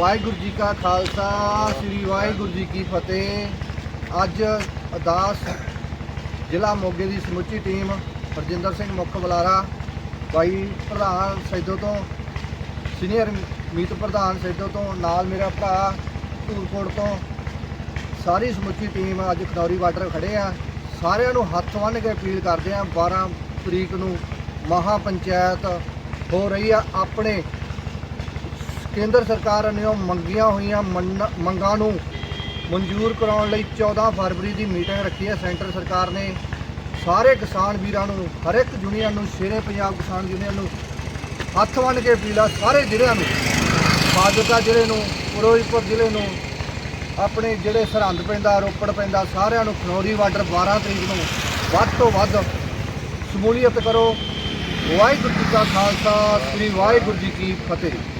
ਵਾਹਿਗੁਰੂ ਜੀ ਕਾ ਖਾਲਸਾ, ਸ੍ਰੀ ਵਾਹਿਗੁਰੂ ਜੀ ਕੀ ਫਤਿਹ। ਅੱਜ ਅਦਾਸ ਜ਼ਿਲ੍ਹਾ ਮੋਗੇ ਦੀ ਸਮੁੱਚੀ ਟੀਮ ਹਰਜਿੰਦਰ ਸਿੰਘ ਮੁੱਖ ਬੁਲਾਰਾ, ਬਾਈ ਪ੍ਰਧਾਨ ਸੈਦੋ ਤੋਂ, ਸੀਨੀਅਰ ਮੀਤ ਪ੍ਰਧਾਨ ਸੈਦੋ ਤੋਂ, ਨਾਲ ਮੇਰਾ ਭਰਾ ਧੂਲਕੋਟ ਤੋਂ, ਸਾਰੀ ਸਮੁੱਚੀ ਟੀਮ ਅੱਜ ਖਨੌਰੀ ਬਾਰਡਰ ਖੜੇ ਆ। ਸਾਰਿਆਂ ਨੂੰ ਹੱਥ ਬੰਨ੍ਹ ਕੇ ਅਪੀਲ ਕਰਦੇ ਆ 12 ਤਰੀਕ ਨੂੰ ਮਹਾ ਪੰਚਾਇਤ ਹੋ ਰਹੀ ਆ, ਆਪਣੇ ਕੇਂਦਰ ਸਰਕਾਰ ਨੇ ਉਹ ਮੰਗੀਆਂ ਹੋਈਆਂ ਮੰਨ- ਮੰਗਾਂ ਨੂੰ ਮਨਜ਼ੂਰ ਕਰਾਉਣ ਲਈ 14 ਫਰਵਰੀ ਦੀ ਮੀਟਿੰਗ ਰੱਖੀ ਹੈ। ਸੈਂਟਰ ਸਰਕਾਰ ਨੇ ਸਾਰੇ ਕਿਸਾਨ ਵੀਰਾਂ ਨੂੰ, ਹਰ ਇੱਕ ਯੂਨੀਅਨ ਨੂੰ, ਸ਼ੇਰੇ ਪੰਜਾਬ ਕਿਸਾਨ ਯੂਨੀਅਨ ਨੂੰ ਹੱਥ ਬੰਨ੍ਹ ਕੇ ਅਪੀਲ ਆ ਸਾਰੇ ਜ਼ਿਲ੍ਹਿਆਂ ਨੂੰ। ਫਾਜ਼ਿਲਕਾ ਜ਼ਿਲ੍ਹੇ ਨੂੰ, ਫਿਰੋਜ਼ਪੁਰ ਜ਼ਿਲ੍ਹੇ ਨੂੰ, ਆਪਣੇ ਜਿਹੜੇ ਸਰਹੰਦ ਪੈਂਦਾ, ਰੋਪੜ ਪੈਂਦਾ, ਸਾਰਿਆਂ ਨੂੰ ਖਨੌਰੀ ਬਾਰਡਰ 12 ਤਰੀਕ ਨੂੰ ਵੱਧ ਤੋਂ ਵੱਧ ਸ਼ਮੂਲੀਅਤ ਕਰੋ। ਵਾਹਿਗੁਰੂ ਜੀ ਕਾ ਖਾਲਸਾ, ਸ੍ਰੀ ਵਾਹਿਗੁਰੂ ਜੀ ਕੀ ਫਤਿਹ।